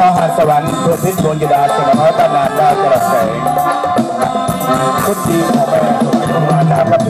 ฟ้าหาสวรรค์เพื่อพิษบนกิดาสมรรถนาดากระแสงคุณดีของแม่ทุกคนมานะครับ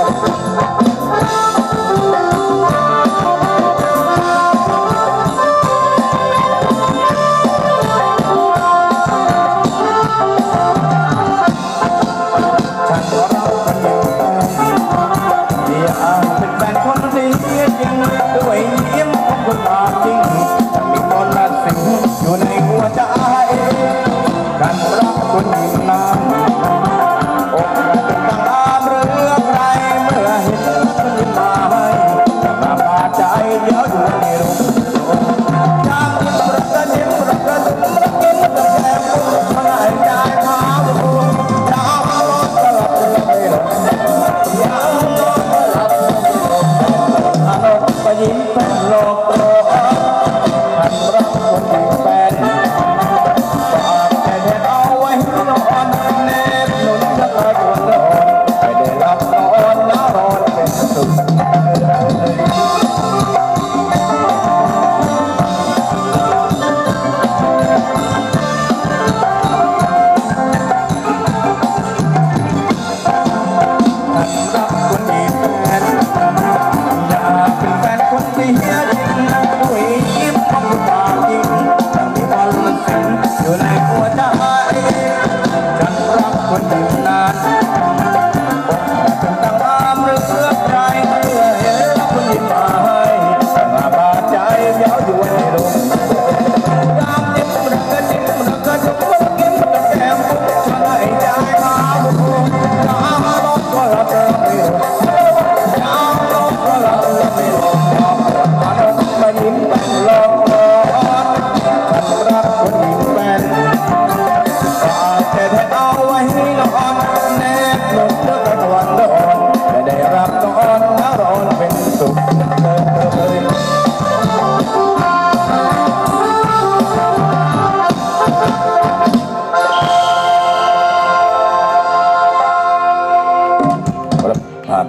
รักกัย่ตรงแฟนคนดีจริงด้วยยิ้มของคนบาจริงมีคนละสิ่งอยู่ในหัวใจกันรักคนยิ่งนานอกเป็ต่างอามเรือใคเมื่อเห็นคนยิ้มาให้มาบาใจเยอะ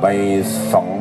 ไปสอง